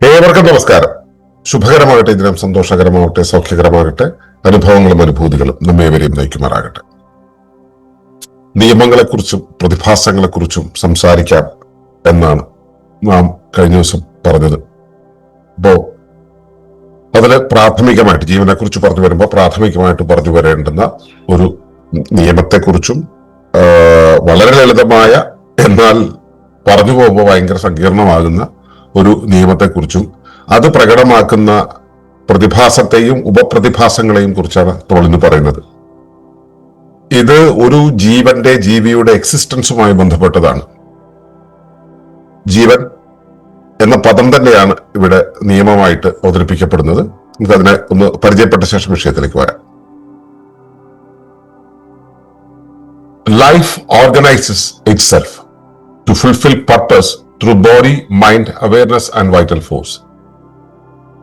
ഏവർക്കും നമസ്കാരം. ശുഭകരമാകട്ടെ ദിനം സന്തോഷകരമാകട്ടെ സൗഖ്യകരമാകട്ടെ അനുഭവങ്ങളും അനുഭൂതികളും നമ്മേവരെയും നയിക്കുമാറാകട്ടെ. നിയമങ്ങളെക്കുറിച്ചും പ്രതിഭാസങ്ങളെക്കുറിച്ചും സംസാരിക്കാം എന്നാണ് നാം കഴിഞ്ഞ ദിവസം പറഞ്ഞത്. അപ്പോ അതിന് പ്രാഥമികമായിട്ട് ജീവനെക്കുറിച്ച് പറഞ്ഞു വരുമ്പോൾ പ്രാഥമികമായിട്ട് പറഞ്ഞു വരേണ്ടുന്ന ഒരു നിയമത്തെക്കുറിച്ചും വളരെ ലളിതമായ എന്നാൽ പറഞ്ഞു പോകുമ്പോൾ ഭയങ്കര സങ്കീർണമാകുന്ന ഒരു നിയമത്തെക്കുറിച്ചും അത് പ്രകടമാക്കുന്ന പ്രതിഭാസത്തെയും ഉപപ്രതിഭാസങ്ങളെയും കുറിച്ചാണ് ഇന്ന് പറയുന്നത്. ഇത് ഒരു ജീവന്റെ ജീവിയുടെ എക്സിസ്റ്റൻസുമായി ബന്ധപ്പെട്ടതാണ്. ജീവൻ എന്ന പദം തന്നെയാണ് ഇവിടെ നിയമമായിട്ട് അവതരിപ്പിക്കപ്പെടുന്നത്. നമുക്ക് അതിനെ ഒന്ന് പരിചയപ്പെട്ട ശേഷം വിഷയത്തിലേക്ക് വരാം. Life organises itself to fulfil purpose through body mind awareness and vital force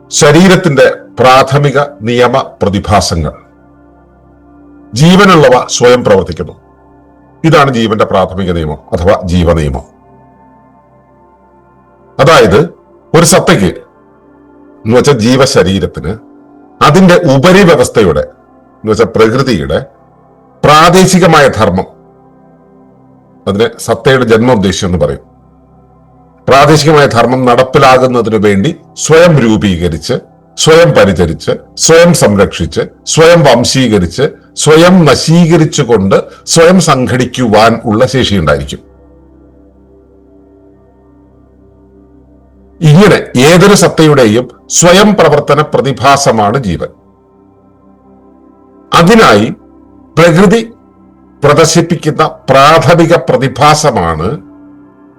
ശരീരത്തിന്റെ പ്രാഥമിക നിയമ പ്രതിഭാസങ്ങൾ. ജീവനുള്ളവ സ്വയം പ്രവർത്തിക്കുന്നു. ഇതാണ് ജീവന്റെ പ്രാഥമിക നിയമം അഥവാ ജീവനിയമം. അതായത് ഒരു സത്തയ്ക്ക് എന്ന് വെച്ചാൽ ജീവശരീരത്തിന് അതിന്റെ ഉപരിവ്യവസ്ഥയുടെ എന്ന് വെച്ചാൽ പ്രകൃതിയുടെ പ്രാദേശികമായ ധർമ്മം. അതിനെ സത്തയുടെ ജന്മോദ്ദേശം എന്ന് പറയും. പ്രാദേശികമായ ധർമ്മം നടപ്പിലാകുന്നതിനു വേണ്ടി സ്വയം രൂപീകരിച്ച് സ്വയം പരിചരിച്ച് സ്വയം സംരക്ഷിച്ച് സ്വയം വംശീകരിച്ച് സ്വയം നശീകരിച്ചുകൊണ്ട് സ്വയം സംഘടിക്കുവാൻ ഉള്ള ശേഷി ഉണ്ടായിരിക്കും. ഇങ്ങനെ ഏതൊരു സത്തയുടെയും സ്വയം പ്രവർത്തന പ്രതിഭാസമാണ് ജീവൻ. അതിനായി പ്രകൃതി പ്രദർശിപ്പിക്കുന്ന പ്രാഥമിക പ്രതിഭാസമാണ്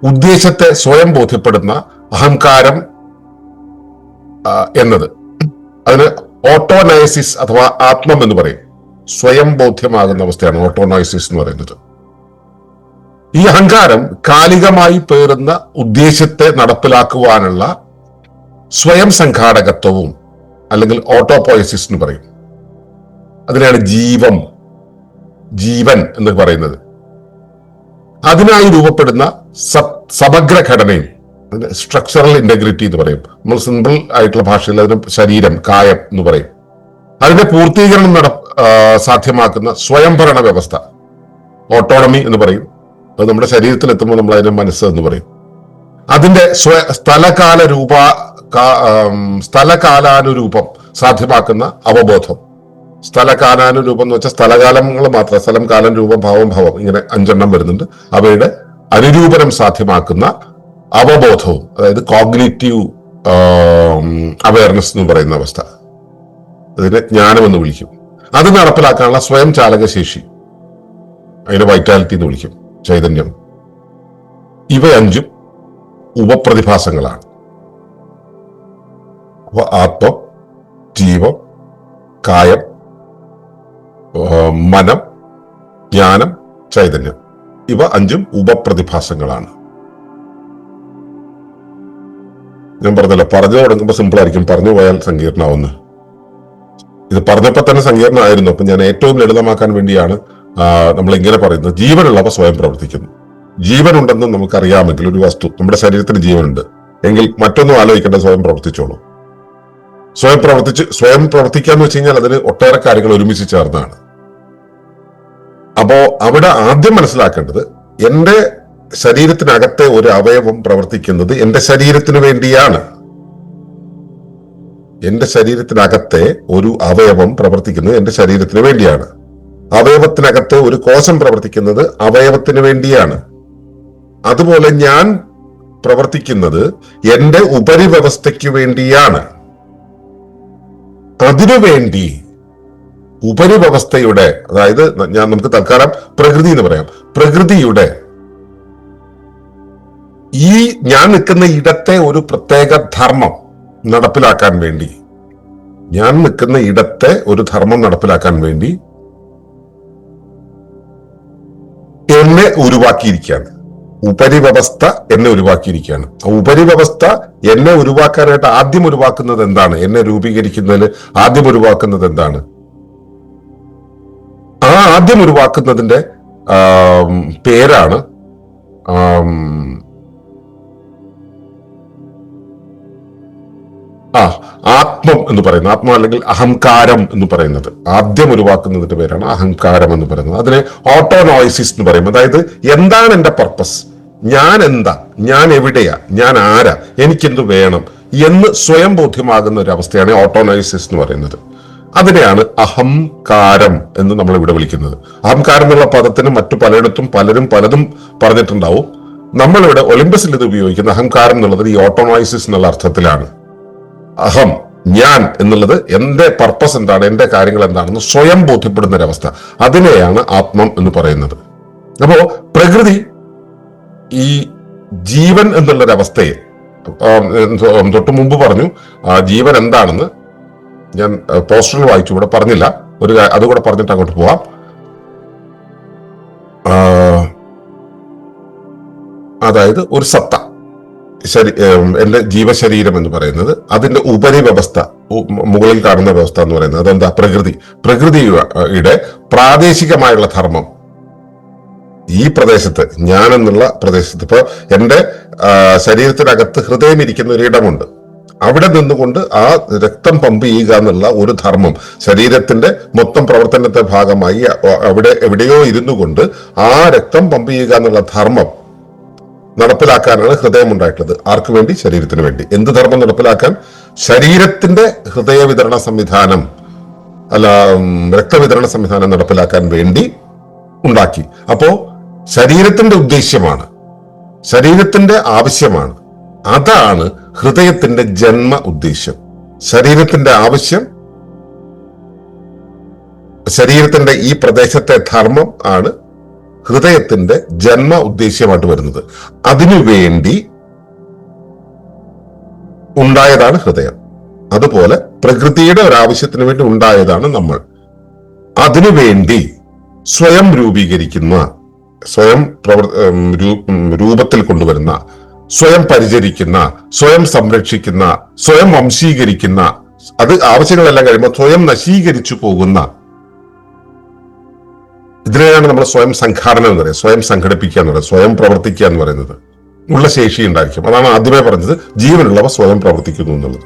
ഉദ്ദേശത്തെ സ്വയം ബോധ്യപ്പെടുന്ന അഹങ്കാരം എന്നത്. അതിന് ഓട്ടോനൈസിസ് അഥവാ ആത്മം എന്ന് പറയും. സ്വയം ബോധ്യമാകുന്ന അവസ്ഥയാണ് ഓട്ടോനൈസിസ് എന്ന് പറയുന്നത്. ഈ അഹങ്കാരം കാലികമായി പേറുന്ന ഉദ്ദേശത്തെ നടപ്പിലാക്കുവാനുള്ള സ്വയം സംഘാടകത്വവും അല്ലെങ്കിൽ ഓട്ടോപോയസിസ് എന്ന് പറയും. അതിനാണ് ജീവം ജീവൻ എന്ന് പറയുന്നത്. അതിനായി രൂപപ്പെടുന്ന സമഗ്ര ഘടനയും സ്ട്രക്ചറൽ ഇന്റഗ്രിറ്റി എന്ന് പറയും. നമ്മൾ സിമ്പിൾ ആയിട്ടുള്ള ഭാഷയിൽ അതിന് ശരീരം കായം എന്ന് പറയും. അതിന്റെ പൂർത്തീകരണം നട സാധ്യമാക്കുന്ന സ്വയംഭരണ വ്യവസ്ഥ ഓട്ടോണമി എന്ന് പറയും. അത് നമ്മുടെ ശരീരത്തിൽ എത്തുമ്പോൾ നമ്മൾ അതിനെ മനസ്സ് എന്ന് പറയും. അതിന്റെ സ്വ സ്ഥലകാല രൂപ സ്ഥലകാലാനുരൂപം സാധ്യമാക്കുന്ന അവബോധം. സ്ഥലകാലാനുരൂപം എന്ന് വെച്ചാൽ സ്ഥലകാലങ്ങൾ മാത്രം സ്ഥലം കാലം രൂപം ഭാവം ഭാവം ഇങ്ങനെ അഞ്ചെണ്ണം വരുന്നുണ്ട്. അവയുടെ അനുരൂപനം സാധ്യമാക്കുന്ന അവബോധവും അതായത് കോഗ്നേറ്റീവ് അവയർനെസ് എന്ന് പറയുന്ന അവസ്ഥ. അതിനെ ജ്ഞാനം എന്ന് വിളിക്കും. അത് നടപ്പിലാക്കാനുള്ള സ്വയം ചാലകശേഷി അതിനെ വൈറ്റാലിറ്റി എന്ന് വിളിക്കും ചൈതന്യം. ഇവ അഞ്ചും ഉപപ്രതിഭാസങ്ങളാണ്. ആത്മം ജീവം കായം മനം ജ്ഞാനം ചൈതന്യം. ഇവ അഞ്ചും ഉപപ്രതിഭാസങ്ങളാണ്. ഞാൻ പറഞ്ഞല്ലോ പറഞ്ഞു തുടങ്ങുമ്പോൾ സിമ്പിൾ ആയിരിക്കും. പറഞ്ഞു പോയാൽ സങ്കീർണമാവുന്നു. ഇത് പറഞ്ഞപ്പോൾ തന്നെ സങ്കീർണമായിരുന്നു. അപ്പൊ ഞാൻ ഏറ്റവും ലളിതമാക്കാൻ വേണ്ടിയാണ് നമ്മൾ ഇങ്ങനെ പറയുന്നത്. ജീവനുള്ളവ സ്വയം പ്രവർത്തിക്കുന്നു. ജീവനുണ്ടെന്ന് നമുക്കറിയാമെങ്കിൽ ഒരു വസ്തു നമ്മുടെ ശരീരത്തിന് ജീവനുണ്ട്. എങ്കിൽ മറ്റൊന്നും ആലോചിക്കേണ്ട സ്വയം പ്രവർത്തിച്ചോളൂ. സ്വയം പ്രവർത്തിച്ച് സ്വയം പ്രവർത്തിക്കുക എന്ന് വെച്ച് കഴിഞ്ഞാൽ അതിന് ഒട്ടേറെ കാര്യങ്ങൾ ഒരുമിച്ച് ചേർന്നതാണ് അപ്പോ അവിടെ ആദ്യം മനസ്സിലാക്കേണ്ടത് എന്റെ ശരീരത്തിനകത്തെ ഒരു അവയവം പ്രവർത്തിക്കുന്നത് എന്റെ ശരീരത്തിന് വേണ്ടിയാണ്. എന്റെ ശരീരത്തിനകത്തെ ഒരു അവയവം പ്രവർത്തിക്കുന്നത് എന്റെ ശരീരത്തിന് വേണ്ടിയാണ്. അവയവത്തിനകത്ത് ഒരു കോശം പ്രവർത്തിക്കുന്നത് അവയവത്തിന് വേണ്ടിയാണ്. അതുപോലെ ഞാൻ പ്രവർത്തിക്കുന്നത് എന്റെ ഉപരിവ്യവസ്ഥയ്ക്ക് വേണ്ടിയാണ്. അതിനുവേണ്ടി ഉപരിവ്യവസ്ഥയുടെ അതായത് ഞാൻ നമുക്ക് തൽക്കാലം പ്രകൃതി എന്ന് പറയാം. പ്രകൃതിയുടെ ഈ ഞാൻ നിൽക്കുന്ന ഇടത്തെ ഒരു പ്രത്യേക ധർമ്മം നടപ്പിലാക്കാൻ വേണ്ടി ഞാൻ നിൽക്കുന്ന ഇടത്തെ ഒരു ധർമ്മം നടപ്പിലാക്കാൻ വേണ്ടി എന്നെ ഉരുവാക്കിയിരിക്കുകയാണ്. ഉപരിവ്യവസ്ഥ എന്നെ ഉരുവാക്കിയിരിക്കുകയാണ്. ആ ഉപരിവ്യവസ്ഥ എന്നെ ഉരുവാക്കാനായിട്ട് ആദ്യം ഉരുവാക്കുന്നത് എന്താണ്? എന്നെ രൂപീകരിക്കുന്നതിൽ ആദ്യം ഉരുവാക്കുന്നത് എന്താണ്? ആ ആദ്യം ഉരുവാക്കുന്നതിന്റെ പേരാണ് ആ ആത്മം എന്ന് പറയുന്നത്. ആത്മ അല്ലെങ്കിൽ അഹങ്കാരം എന്ന് പറയുന്നത്. ആദ്യം ഉരുവാക്കുന്നതിന്റെ പേരാണ് അഹങ്കാരം എന്ന് പറയുന്നത്. അതിനെ ഓട്ടോനോയിസിസ് എന്ന് പറയും. അതായത് എന്താണ് എന്റെ പർപ്പസ് ഞാൻ എന്താ? ഞാൻ എവിടെയാ? ഞാൻ ആരാ? എനിക്കെന്ത് വേണം? എന്ന് സ്വയം ബോധ്യമാകുന്ന ഒരു അവസ്ഥയാണ് ഓട്ടോനോയിസിസ് എന്ന് പറയുന്നത്. അതിനെയാണ് അഹംകാരം എന്ന് നമ്മൾ ഇവിടെ വിളിക്കുന്നത്. അഹംകാരം എന്നുള്ള പദത്തിന് മറ്റു പലയിടത്തും പലരും പലതും പറഞ്ഞിട്ടുണ്ടാവും. നമ്മളിവിടെ ഒളിമ്പസിൽ ഇത് ഉപയോഗിക്കുന്ന അഹംകാരം എന്നുള്ളത് ഈ ഓട്ടോണോയിസിസ് എന്നുള്ള അർത്ഥത്തിലാണ്. അഹം ഞാൻ എന്നുള്ളത് എന്റെ പർപ്പസ് എന്താണ് എന്റെ കാര്യങ്ങൾ എന്താണെന്ന് സ്വയം ബോധ്യപ്പെടുന്ന ഒരവസ്ഥ അതിനെയാണ് ആത്മം എന്ന് പറയുന്നത്. അപ്പോ പ്രകൃതി ഈ ജീവൻ എന്നുള്ളൊരവസ്ഥയെ തൊട്ടു മുമ്പ് പറഞ്ഞു ജീവൻ എന്താണെന്ന് ഞാൻ പോസ്റ്ററിൽ വായിച്ചു ഇവിടെ പറഞ്ഞില്ല. ഒരു അതുകൂടെ പറഞ്ഞിട്ട് അങ്ങോട്ട് പോവാം. അതായത് ഒരു സത്ത. ശരി എന്റെ ജീവശരീരം എന്ന് പറയുന്നത് അതിന്റെ ഉപരി വ്യവസ്ഥ മുകളിൽ കാണുന്ന വ്യവസ്ഥ എന്ന് പറയുന്നത്. അതെന്താ? പ്രകൃതി. പ്രകൃതിയുടെ പ്രാദേശികമായുള്ള ധർമ്മം. ഈ പ്രദേശത്ത് ഞാൻ എന്നുള്ള പ്രദേശത്ത്. ഇപ്പൊ എന്റെ ആ, ശരീരത്തിനകത്ത് ഹൃദയം ഇരിക്കുന്ന ഒരിടമുണ്ട്. അവിടെ നിന്നുകൊണ്ട് ആ രക്തം പമ്പ് ചെയ്യുക എന്നുള്ള ഒരു ധർമ്മം ശരീരത്തിന്റെ മൊത്തം പ്രവർത്തനത്തെ ഭാഗമായി അവിടെ എവിടെയോ ഇരുന്നു കൊണ്ട് ആ രക്തം പമ്പ് ചെയ്യുക എന്നുള്ള ധർമ്മം നടപ്പിലാക്കാനാണ് ഹൃദയം ഉണ്ടായിട്ടുള്ളത് ആർക്കു വേണ്ടി? ശരീരത്തിന് വേണ്ടി. എന്ത് ധർമ്മം നടപ്പിലാക്കാൻ? ശരീരത്തിന്റെ ഹൃദയ വിതരണ സംവിധാനം അല്ല രക്തവിതരണ സംവിധാനം നടപ്പിലാക്കാൻ വേണ്ടി ഉണ്ടാക്കി. അപ്പോ ശരീരത്തിന്റെ ഉദ്ദേശ്യമാണ്. ശരീരത്തിന്റെ ആവശ്യമാണ്. അതാണ് ഹൃദയത്തിന്റെ ജന്മ ഉദ്ദേശ്യം ശരീരത്തിന്റെ ആവശ്യം ശരീരത്തിന്റെ ഈ പ്രദേശത്തെ ധർമ്മം ആണ് ഹൃദയത്തിന്റെ ജന്മ ഉദ്ദേശ്യമായിട്ട് വരുന്നത്. അതിനുവേണ്ടി ഉണ്ടായതാണ് ഹൃദയം. അതുപോലെ പ്രകൃതിയുടെ ഒരാവശ്യത്തിന് വേണ്ടി ഉണ്ടായതാണ് നമ്മൾ. അതിനുവേണ്ടി സ്വയം രൂപീകരിക്കുന്ന സ്വയം പ്രവർ രൂപത്തിൽ കൊണ്ടുവരുന്ന സ്വയം പരിചരിക്കുന്ന സ്വയം സംരക്ഷിക്കുന്ന സ്വയം വംശീകരിക്കുന്ന അത് ആവശ്യങ്ങളെല്ലാം കഴിയുമ്പോൾ സ്വയം നശീകരിച്ചു പോകുന്ന ഇതിനെയാണ് നമ്മൾ സ്വയം സംഘാടനം എന്ന് പറയുന്നത്. സ്വയം സംഘടിപ്പിക്കുക എന്ന് പറയുന്നത് സ്വയം പ്രവർത്തിക്കുക എന്ന് പറയുന്നത്. ഉള്ള ശേഷി ഉണ്ടായിരിക്കും. അതാണ് ആദ്യമേ പറഞ്ഞത്. ജീവനുള്ളവ സ്വയം പ്രവർത്തിക്കുന്നു എന്നുള്ളത്.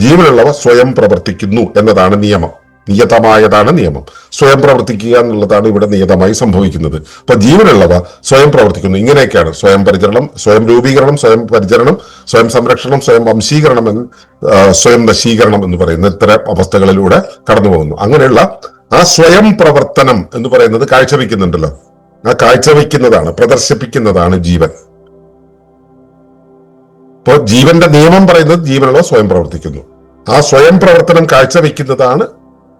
ജീവനുള്ളവ സ്വയം പ്രവർത്തിക്കുന്നു എന്നതാണ് നിയമം. നിയതമായതാണ് നിയമം. സ്വയം പ്രവർത്തിക്കുക എന്നുള്ളതാണ് ഇവിടെ നിയതമായി സംഭവിക്കുന്നത്. അപ്പൊ ജീവനുള്ളവ സ്വയം പ്രവർത്തിക്കുന്നു. ഇങ്ങനെയൊക്കെയാണ്. സ്വയം പരിചരണം സ്വയം രൂപീകരണം സ്വയം പരിചരണം സ്വയം സംരക്ഷണം സ്വയം വംശീകരണം എന്ന് സ്വയം നശീകരണം എന്ന് പറയുന്ന ഇത്തരം അവസ്ഥകളിലൂടെ കടന്നു പോകുന്നു. അങ്ങനെയുള്ള ആ സ്വയം പ്രവർത്തനം എന്ന് പറയുന്നത് കാഴ്ചവെക്കുന്നുണ്ടല്ലോ. ആ കാഴ്ചവെക്കുന്നതാണ് പ്രദർശിപ്പിക്കുന്നതാണ് ജീവൻ. ഇപ്പോ ജീവന്റെ നിയമം പറയുന്നത് ജീവനുള്ള സ്വയം പ്രവർത്തിക്കുന്നു. ആ സ്വയം പ്രവർത്തനം കാഴ്ചവെക്കുന്നതാണ്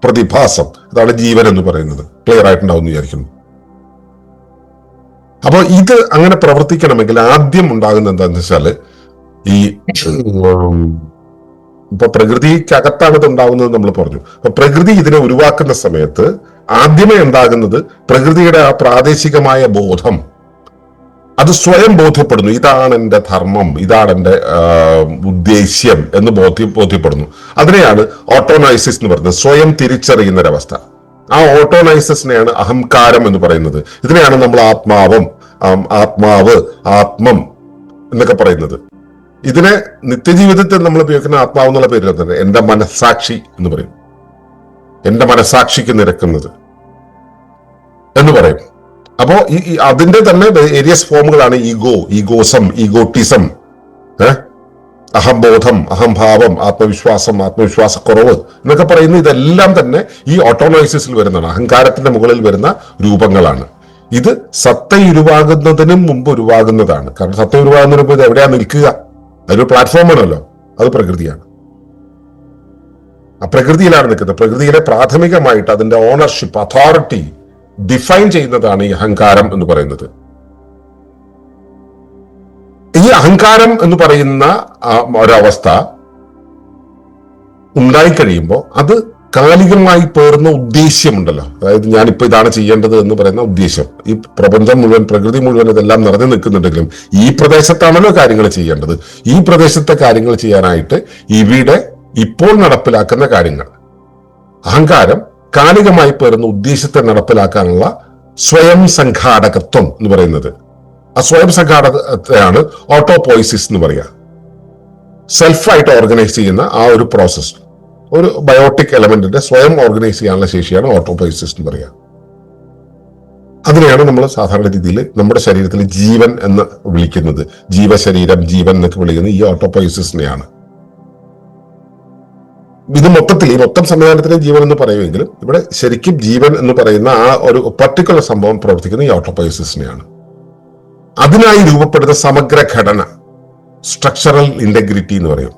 പ്രതിഭാസം. അതാണ് ജീവൻ എന്ന് പറയുന്നത്. ക്ലിയർ ആയിട്ടുണ്ടാവും വിചാരിക്കുന്നു. അപ്പോൾ ഇത് അങ്ങനെ പ്രവർത്തിക്കണമെങ്കിൽ ആദ്യം ഉണ്ടാകുന്ന എന്താന്ന് വെച്ചാൽ ഈ ഇപ്പൊ പ്രകൃതിക്കകത്താണ് ഇത് ഉണ്ടാകുന്നത് നമ്മൾ പറഞ്ഞു. അപ്പൊ പ്രകൃതി ഇതിനെ ഉരുവാക്കുന്ന സമയത്ത് ആദ്യമേ ഉണ്ടാകുന്നത് പ്രകൃതിയുടെ ആ പ്രാദേശികമായ ബോധം അത് സ്വയം ബോധ്യപ്പെടുന്നു. ഇതാണ് എന്റെ ധർമ്മം ഇതാണ് എന്റെ ഉദ്ദേശ്യം എന്ന് ബോധ്യ ബോധ്യപ്പെടുന്നു. അതിനെയാണ് ഓട്ടോനൈസിസ് എന്ന് പറയുന്നത്. സ്വയം തിരിച്ചറിയുന്ന ഒരവസ്ഥ ആ ഓട്ടോനൈസിസിനെയാണ് അഹംകാരം എന്ന് പറയുന്നത്. ഇതിനെയാണ് നമ്മൾ ആത്മാവം ആത്മാവ് ആത്മം എന്നൊക്കെ പറയുന്നത്. ഇതിനെ നിത്യജീവിതത്തിൽ നമ്മൾ ഉപയോഗിക്കുന്ന ആത്മാവ് എന്നുള്ള പേരിൽ തന്നെ. എന്റെ മനസ്സാക്ഷി എന്ന് പറയും. എന്റെ മനസ്സാക്ഷിക്ക് നിരക്കുന്നത് എന്ന് പറയും. അപ്പോ ഈ അതിന്റെ തന്നെ വേരിയസ് ഫോമുകളാണ് ഈഗോ ഈഗോസം ഈഗോട്ടിസം അഹംബോധം അഹംഭാവം ആത്മവിശ്വാസം ആത്മവിശ്വാസക്കുറവ് എന്നൊക്കെ പറയുന്ന ഇതെല്ലാം തന്നെ ഈ ഓട്ടോണോയിസിൽ വരുന്നതാണ്. അഹങ്കാരത്തിന്റെ മുകളിൽ വരുന്ന രൂപങ്ങളാണ്. ഇത് സത്ത ഉരുവാകുന്നതിനും മുമ്പ് ഉരുവാകുന്നതാണ്. കാരണം സത്ത ഉരുവാകുന്നതിന് മുമ്പ് ഇത് എവിടെയാ നിൽക്കുക? അതൊരു പ്ലാറ്റ്ഫോം ആണല്ലോ. അത് പ്രകൃതിയാണ്. ആ പ്രകൃതിയിലാണ് നിൽക്കുന്നത്. പ്രകൃതിയിലെ പ്രാഥമികമായിട്ട് അതിന്റെ ഓണർഷിപ്പ് അതോറിറ്റി ഡിഫൈൻ ചെയ്യുന്നതാണ് ഈ അഹങ്കാരം എന്ന് പറയുന്നത്. ഈ അഹങ്കാരം എന്ന് പറയുന്ന ഒരവസ്ഥ ഉണ്ടായിക്കഴിയുമ്പോൾ അത് കാലികമായി പേർന്ന ഉദ്ദേശ്യമുണ്ടല്ലോ. അതായത് ഞാനിപ്പോ ഇതാണ് ചെയ്യേണ്ടത് എന്ന് പറയുന്ന ഉദ്ദേശ്യം. ഈ പ്രപഞ്ചം മുഴുവൻ പ്രകൃതി മുഴുവൻ ഇതെല്ലാം നിറഞ്ഞു നിൽക്കുന്നുണ്ടെങ്കിലും ഈ പ്രദേശത്താണല്ലോ കാര്യങ്ങൾ ചെയ്യേണ്ടത്. ഈ പ്രദേശത്തെ കാര്യങ്ങൾ ചെയ്യാനായിട്ട് ഇവിടെ ഇപ്പോൾ നടപ്പിലാക്കുന്ന കാര്യങ്ങൾ. അഹങ്കാരം കാലികമായി പേരുന്ന ഉദ്ദേശത്തെ നടപ്പിലാക്കാനുള്ള സ്വയം സംഘാടകത്വം എന്ന് പറയുന്നത്. ആ സ്വയം സംഘാടകത്തെയാണ് ഓട്ടോപോയിസിസ് എന്ന് പറയുക. സെൽഫായിട്ട് ഓർഗനൈസ് ചെയ്യുന്ന ആ ഒരു പ്രോസസ്സ് ഒരു ബയോട്ടിക് എലമെന്റിന്റെ സ്വയം ഓർഗനൈസ് ചെയ്യാനുള്ള ശേഷിയാണ് ഓട്ടോപോയിസിസ് എന്ന് പറയുക. അതിനെയാണ് നമ്മൾ സാധാരണ രീതിയിൽ നമ്മുടെ ശരീരത്തിൽ ജീവൻ എന്ന് വിളിക്കുന്നത്. ജീവശരീരം ജീവൻ എന്നൊക്കെ വിളിക്കുന്നത് ഈ ഓട്ടോപൈസിസിനെയാണ് ഇത് മൊത്തത്തിൽ ഈ മൊത്തം സംവിധാനത്തിലെ ജീവൻ എന്ന് പറയുമെങ്കിലും ഇവിടെ ശരിക്കും ജീവൻ എന്ന് പറയുന്ന ആ ഒരു പർട്ടിക്കുലർ സംഭവം പ്രവർത്തിക്കുന്ന ഈ ഓട്ടോപയോസിസിനെയാണ് അതിനായി രൂപപ്പെടുന്ന സമഗ്ര ഘടന സ്ട്രക്ചറൽ ഇന്റഗ്രിറ്റി എന്ന് പറയും.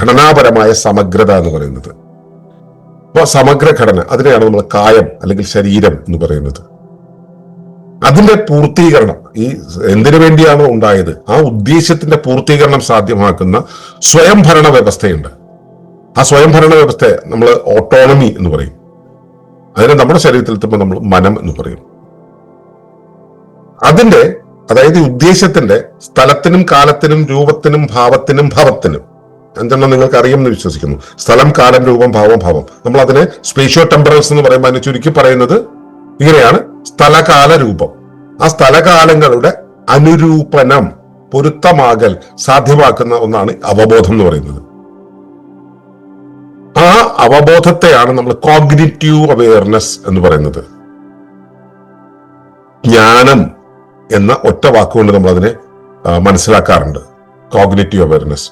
ഘടനാപരമായ സമഗ്രത എന്ന് പറയുന്നത്. അപ്പോൾ സമഗ്ര ഘടന അതിനെയാണ് നമ്മൾ കായം അല്ലെങ്കിൽ ശരീരം എന്ന് പറയുന്നത്. അതിന്റെ പൂർത്തീകരണം ഈ എന്തിനു വേണ്ടിയാണോ ഉണ്ടായത്? ആ ഉദ്ദേശത്തിന്റെ പൂർത്തീകരണം സാധ്യമാക്കുന്ന സ്വയംഭരണ വ്യവസ്ഥയുണ്ട്. ആ സ്വയംഭരണ വ്യവസ്ഥയെ നമ്മൾ ഓട്ടോണമി എന്ന് പറയും. അതിനെ നമ്മുടെ ശരീരത്തിൽ എത്തുമ്പോൾ നമ്മൾ മനം എന്ന് പറയും. അതിന്റെ അതായത് ഉദ്ദേശത്തിന്റെ സ്ഥലത്തിനും കാലത്തിനും രൂപത്തിനും ഭാവത്തിനും ഭവത്തിനും എന്തെണ്ണം നിങ്ങൾക്ക് അറിയുമെന്ന് വിശ്വസിക്കുന്നു. സ്ഥലം കാലം രൂപം ഭാവം ഭാവം. നമ്മൾ അതിനെ സ്പേഷ്യോ ടെമ്പറൽസ് എന്ന് പറയുമ്പോൾ അതിനെ ചുരുക്കി പറയുന്നത് ഇങ്ങനെയാണ്. സ്ഥലകാല രൂപം. ആ സ്ഥലകാലങ്ങളുടെ അനുരൂപനം പൊരുത്തമാകൽ സാധ്യമാക്കുന്ന ഒന്നാണ് അവബോധം എന്ന് പറയുന്നത്. അവബോധത്തെയാണ് നമ്മൾ കോഗ്നിറ്റീവ് അവയർനെസ് എന്ന് പറയുന്നത്. ജ്ഞാനം എന്ന ഒറ്റ വാക്കുകൊണ്ട് നമ്മൾ അതിനെ മനസ്സിലാക്കാറുണ്ട്. Cognitive awareness.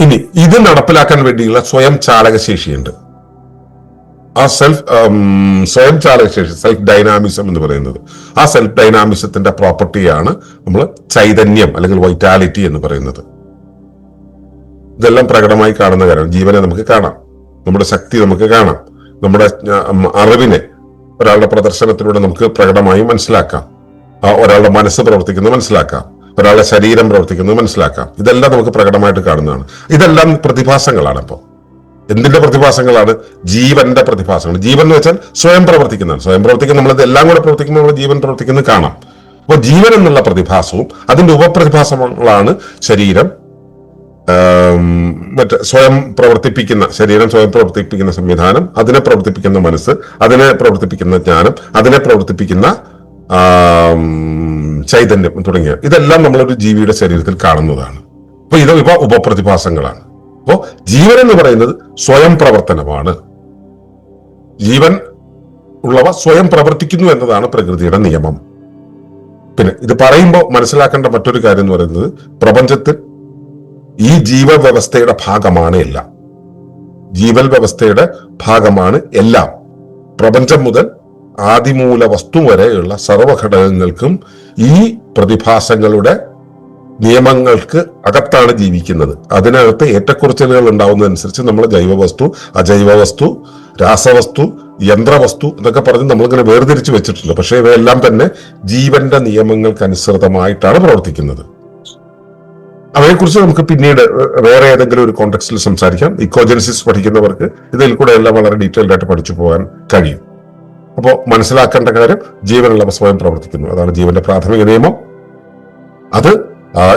ഇനി ഇത് നടപ്പിലാക്കാൻ വേണ്ടിയുള്ള സ്വയം ചാലകശേഷിയുണ്ട്. ആ സെൽഫ് സ്വയം ചാലകശേഷി സെൽഫ് ഡൈനാമിസം എന്ന് പറയുന്നത്. ആ സെൽഫ് ഡൈനാമിസത്തിന്റെ പ്രോപ്പർട്ടിയാണ് നമ്മൾ ചൈതന്യം അല്ലെങ്കിൽ വൈറ്റാലിറ്റി എന്ന് പറയുന്നത്. ഇതെല്ലാം പ്രകടമായി കാണുന്ന കാര്യം. ജീവനെ നമുക്ക് കാണാം. നമ്മുടെ ശക്തി നമുക്ക് കാണാം. നമ്മുടെ അറിവിനെ ഒരാളുടെ പ്രദർശനത്തിലൂടെ നമുക്ക് പ്രകടമായി മനസ്സിലാക്കാം. ആ ഒരാളുടെ മനസ്സ് പ്രവർത്തിക്കുന്നത് മനസ്സിലാക്കാം. ഒരാളുടെ ശരീരം പ്രവർത്തിക്കുന്നത് മനസ്സിലാക്കാം. ഇതെല്ലാം നമുക്ക് പ്രകടമായിട്ട് കാണുന്നതാണ്. ഇതെല്ലാം പ്രതിഭാസങ്ങളാണ് അപ്പോൾ എന്തിന്റെ പ്രതിഭാസങ്ങളാണ്? ജീവന്റെ പ്രതിഭാസങ്ങൾ ജീവൻ എന്ന് വെച്ചാൽ സ്വയം പ്രവർത്തിക്കുന്നതാണ്. സ്വയം പ്രവർത്തിക്കുന്ന നമ്മൾ ഇതെല്ലാം കൂടെ പ്രവർത്തിക്കുമ്പോൾ നമ്മൾ ജീവൻ പ്രവർത്തിക്കുന്നത് കാണാം. അപ്പോൾ ജീവൻ എന്നുള്ള പ്രതിഭാസവും അതിന്റെ ഉപപ്രതിഭാസങ്ങളാണ് ശരീരം മറ്റ് സ്വയം പ്രവർത്തിപ്പിക്കുന്ന ശരീരം സ്വയം പ്രവർത്തിപ്പിക്കുന്ന സംവിധാനം അതിനെ പ്രവർത്തിപ്പിക്കുന്ന മനസ്സ് അതിനെ പ്രവർത്തിപ്പിക്കുന്ന ജ്ഞാനം അതിനെ പ്രവർത്തിപ്പിക്കുന്ന ചൈതന്യം തുടങ്ങിയ ഇതെല്ലാം നമ്മളൊരു ജീവിയുടെ ശരീരത്തിൽ കാണുന്നതാണ്. അപ്പൊ ഇത് ഇവ ഉപപ്രതിഭാസങ്ങളാണ്. അപ്പോ ജീവൻ എന്ന് പറയുന്നത് സ്വയം പ്രവർത്തനമാണ്. ജീവൻ ഉള്ളവ സ്വയം പ്രവർത്തിക്കുന്നു എന്നതാണ് പ്രകൃതിയുടെ നിയമം. പിന്നെ ഇത് പറയുമ്പോൾ മനസ്സിലാക്കേണ്ട മറ്റൊരു കാര്യം എന്ന് പറയുന്നത് പ്രപഞ്ചത്തിൽ ഈ ജീവവ്യവസ്ഥയുടെ ഭാഗമാണ് എല്ലാം. ജീവൽ വ്യവസ്ഥയുടെ ഭാഗമാണ് എല്ലാം. പ്രപഞ്ചം മുതൽ ആദിമൂല വസ്തു വരെയുള്ള സർവഘടകങ്ങൾക്കും ഈ പ്രതിഭാസങ്ങളുടെ നിയമങ്ങൾക്ക് അകത്താണ് ജീവിക്കുന്നത്. അതിനകത്ത് ഏറ്റക്കുറച്ചിലുകൾ ഉണ്ടാവുന്നതനുസരിച്ച് നമ്മൾ ജൈവവസ്തു അജൈവ വസ്തു രാസവസ്തു യന്ത്രവസ്തു എന്നൊക്കെ പറഞ്ഞ് നമ്മളിങ്ങനെ വേർതിരിച്ച് വെച്ചിട്ടുണ്ട്. പക്ഷേ ഇവയെല്ലാം തന്നെ ജീവന്റെ നിയമങ്ങൾക്കനുസൃതമായിട്ടാണ് പ്രവർത്തിക്കുന്നത്. അവയെക്കുറിച്ച് നമുക്ക് പിന്നീട് വേറെ ഏതെങ്കിലും ഒരു കോണ്ടെക്സ്റ്റിൽ സംസാരിക്കാം. ഇക്കോജനസിസ് പഠിക്കുന്നവർക്ക് ഇതിൽ കൂടെ എല്ലാം വളരെ ഡീറ്റെയിൽഡ് ആയിട്ട് പഠിച്ചു പോകാൻ കഴിയും. അപ്പോൾ മനസ്സിലാക്കേണ്ട കാര്യം ജീവനുള്ള സ്വയം പ്രവർത്തിക്കുന്നു. അതാണ് ജീവന്റെ പ്രാഥമിക നിയമം. അത്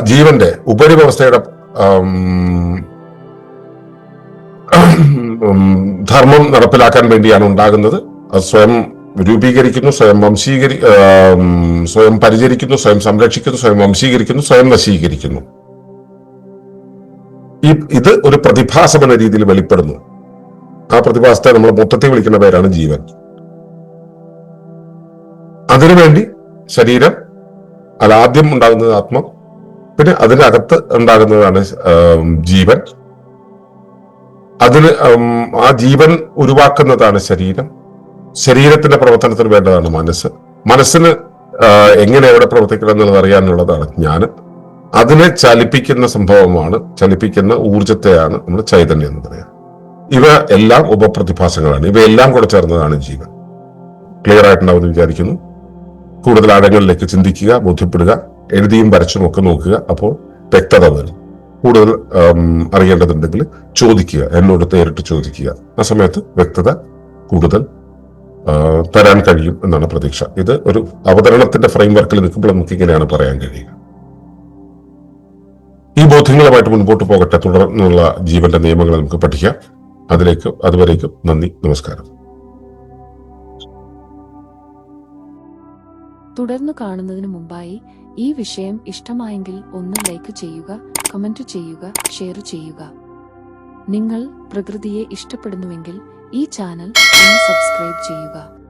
ജീവന്റെ ഉപരിവ്യവസ്ഥയുടെ ധർമ്മം നടപ്പിലാക്കാൻ വേണ്ടിയാണ് ഉണ്ടാകുന്നത്. അത് സ്വയം രൂപീകരിക്കുന്നു സ്വയം വംശീകരി സ്വയം പരിചരിക്കുന്നു സ്വയം സംരക്ഷിക്കുന്നു സ്വയം വംശീകരിക്കുന്നു സ്വയം നശീകരിക്കുന്നു ഈ ഇത് ഒരു പ്രതിഭാസം എന്ന രീതിയിൽ വെളിപ്പെടുന്നു. ആ പ്രതിഭാസത്തെ നമ്മൾ മൊത്തത്തിൽ വിളിക്കുന്ന പേരാണ് ജീവൻ. അതിനുവേണ്ടി ശരീരം അല്ല ആദ്യം ഉണ്ടാകുന്നത് ആത്മ പിന്നെ അതിനകത്ത് ഉണ്ടാകുന്നതാണ് ജീവൻ. അതിന് ആ ജീവൻ ഉരുവാക്കുന്നതാണ് ശരീരം. ശരീരത്തിന്റെ പ്രവർത്തനത്തിന് വേണ്ടതാണ് മനസ്സ്. മനസ്സിന് എങ്ങനെ എവിടെ പ്രവർത്തിക്കണം എന്നുള്ളത് അറിയാനുള്ളതാണ് ജ്ഞാനം. അതിനെ ചലിപ്പിക്കുന്ന സംഭവമാണ് ചലിപ്പിക്കുന്ന ഊർജത്തെയാണ് നമ്മൾ ചൈതന്യം എന്ന് പറയുക ഇവ എല്ലാം ഉപപ്രതിഭാസങ്ങളാണ്. ഇവയെല്ലാം കൂടെ ചേർന്നതാണ് ജീവൻ. ക്ലിയർ ആയിട്ടുണ്ടാവുമെന്ന് വിചാരിക്കുന്നു. കൂടുതൽ ആഴങ്ങളിലേക്ക് ചിന്തിക്കുക ബോധ്യപ്പെടുക എഴുതിയും വരച്ചും ഒക്കെ നോക്കുക അപ്പോൾ വ്യക്തത വരും. കൂടുതൽ അറിയേണ്ടതുണ്ടെങ്കിൽ ചോദിക്കുക എന്നോട് നേരിട്ട് ചോദിക്കുക. ആ സമയത്ത് വ്യക്തത കൂടുതൽ തരാൻ കഴിയും എന്നാണ് പ്രതീക്ഷ. ഇത് ഒരു അവതരണത്തിന്റെ ഫ്രെയിംവർക്കിൽ നിൽക്കുമ്പോൾ നമുക്ക് ഇങ്ങനെയാണ് പറയാൻ കഴിയുക. ഈ ബോധ്യങ്ങളുമായിട്ട് മുൻപോട്ട് പോകട്ടെ. തുടർന്നുള്ള ജീവന്റെ നിയമങ്ങൾ നമുക്ക് പഠിക്കാം. അതിലേക്ക് അതുവരേക്കും നന്ദി നമസ്കാരം. തുടർന്ന് കാണുന്നതിന് മുമ്പായി ഈ വിഷയം ഇഷ്ടമായെങ്കിൽ ഒന്ന് ലൈക്ക് ചെയ്യുക കമന്റ് ചെയ്യുക ഷെയർ ചെയ്യുക. നിങ്ങൾ പ്രകൃതിയെ ഇഷ്ടപ്പെടുന്നുവെങ്കിൽ ഈ ചാനൽ ഒന്ന് സബ്സ്ക്രൈബ് ചെയ്യുക.